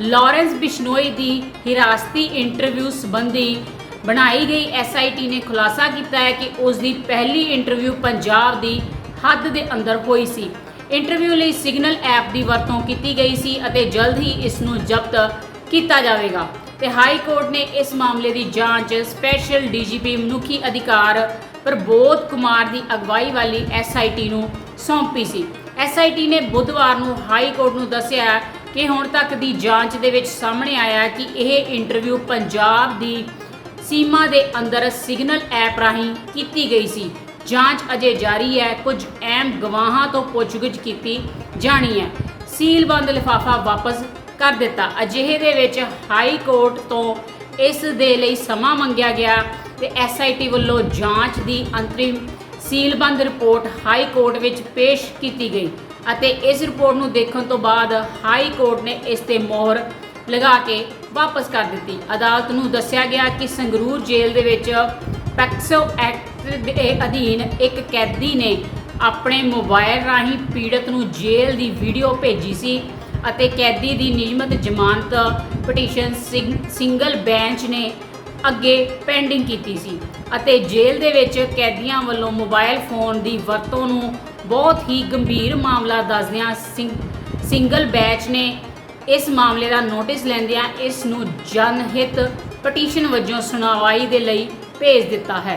Lawrence Bishnoi ਦੀ ਹਿਰਾਸਤੀ interview ਸੰਬੰਧੀ ਬਣਾਈ ਗਈ ਐਸਆਈਟੀ ਨੇ ਖੁਲਾਸਾ ਕੀਤਾ ਹੈ ਕਿ ਉਸ ਦੀ ਪਹਿਲੀ ਇੰਟਰਵਿਊ ਪੰਜਾਬ ਦੀ ਹੱਦ ਦੇ ਅੰਦਰ ਹੋਈ ਸੀ। ਇੰਟਰਵਿਊ ਲਈ ਸਿਗਨਲ ਐਪ ਦੀ ਵਰਤੋਂ ਕੀਤੀ ਗਈ ਸੀ ਅਤੇ ਜਲਦ ਹੀ ਇਸ ਨੂੰ ਜ਼ਬਤ ਕੀਤਾ ਜਾਵੇਗਾ ਤੇ ਹਾਈ ਕੋਰਟ ਨੇ ਇਸ ਮਾਮਲੇ ਦੀ ਜਾਂਚ ਸਪੈਸ਼ਲ ਡੀਜੀਪੀ ਮਨੁੱਖੀ ਅਧਿਕਾਰ ਪ੍ਰਬੋਧ ਕੁਮਾਰ ਦੀ ਅਗਵਾਈ ਵਾਲੀ ਐਸਆਈਟੀ ਨੂੰ ਸੌਂਪੀ ਸੀ। ਐਸਆਈਟੀ ਨੇ ਬੁੱਧਵਾਰ ਨੂੰ ਹਾਈ ਕੋਰਟ ਨੂੰ ਦੱਸਿਆ ਕਿ ਹੁਣ ਤੱਕ ਦੀ ਜਾਂਚ ਦੇ ਵਿੱਚ ਸਾਹਮਣੇ ਆਇਆ ਕਿ ਇਹ ਇੰਟਰਵਿਊ ਪੰਜਾਬ ਦੀ ਸੀਮਾ ਦੇ ਅੰਦਰ ਸਿਗਨਲ ਐਪ ਰਾਹੀਂ ਕੀਤੀ ਗਈ ਸੀ। ਜਾਂਚ ਅਜੇ ਜਾਰੀ ਹੈ, ਕੁਝ ਅਹਿਮ ਗਵਾਹਾਂ ਤੋਂ ਪੁੱਛਗਿੱਛ ਕੀਤੀ ਜਾਣੀ ਹੈ। ਸੀਲਬੰਦ ਲਿਫਾਫਾ ਵਾਪਸ ਕਰ ਦਿੱਤਾ। ਅਜਿਹੇ ਦੇ ਵਿੱਚ ਹਾਈ ਕੋਰਟ ਤੋਂ ਇਸ ਦੇ ਲਈ ਸਮਾਂ ਮੰਗਿਆ ਗਿਆ ਤੇ ਐਸਆਈਟੀ ਵੱਲੋਂ ਜਾਂਚ ਦੀ ਅੰਤਰਿਮ ਸੀਲਬੰਦ ਰਿਪੋਰਟ ਹਾਈ ਕੋਰਟ ਵਿੱਚ ਪੇਸ਼ ਕੀਤੀ ਗਈ। ਅਤੇ ਇਸ ਰਿਪੋਰਟ ਨੂੰ ਦੇਖਣ ਤੋਂ ਬਾਅਦ ਹਾਈ ਕੋਰਟ ਨੇ ਇਸ ਤੇ ਮੋਹਰ ਲਗਾ ਕੇ ਵਾਪਸ ਕਰ ਦਿੱਤੀ। ਅਦਾਲਤ ਨੂੰ ਦੱਸਿਆ ਗਿਆ ਕਿ ਸੰਗਰੂਰ ਜੇਲ੍ਹ ਦੇ ਵਿੱਚ ਪੈਕਸੋ ਐਕਟ ਦੇ ਅਧੀਨ ਇੱਕ ਕੈਦੀ ਨੇ ਆਪਣੇ ਮੋਬਾਈਲ ਰਾਹੀਂ ਪੀੜਤ ਨੂੰ ਜੇਲ੍ਹ ਦੀ ਵੀਡੀਓ ਭੇਜੀ ਸੀ ਅਤੇ ਕੈਦੀ ਦੀ ਨਿਯਮਤ ਜ਼ਮਾਨਤ ਪਟੀਸ਼ਨ ਸਿੰਗ- ਸਿੰਗਲ ਬੈਂਚ ਨੇ ਅੱਗੇ ਪੈਂਡਿੰਗ ਕੀਤੀ ਸੀ ਅਤੇ ਜੇਲ੍ਹ ਦੇ ਵਿੱਚ ਕੈਦੀਆਂ ਵੱਲੋਂ ਮੋਬਾਈਲ ਫੋਨ ਦੀ ਵਰਤੋਂ ਨੂੰ ਬਹੁਤ ਹੀ ਗੰਭੀਰ ਮਾਮਲਾ ਦੱਸਦਿਆਂ ਸਿੰਗਲ ਬੈਂਚ ਨੇ ਇਸ ਮਾਮਲੇ ਦਾ ਨੋਟਿਸ ਲੈਂਦਿਆਂ ਇਸ ਨੂੰ ਜਨਹਿਤ ਪਟੀਸ਼ਨ ਵਜੋਂ ਸੁਣਵਾਈ ਦੇ ਲਈ ਭੇਜ ਦਿੱਤਾ ਹੈ।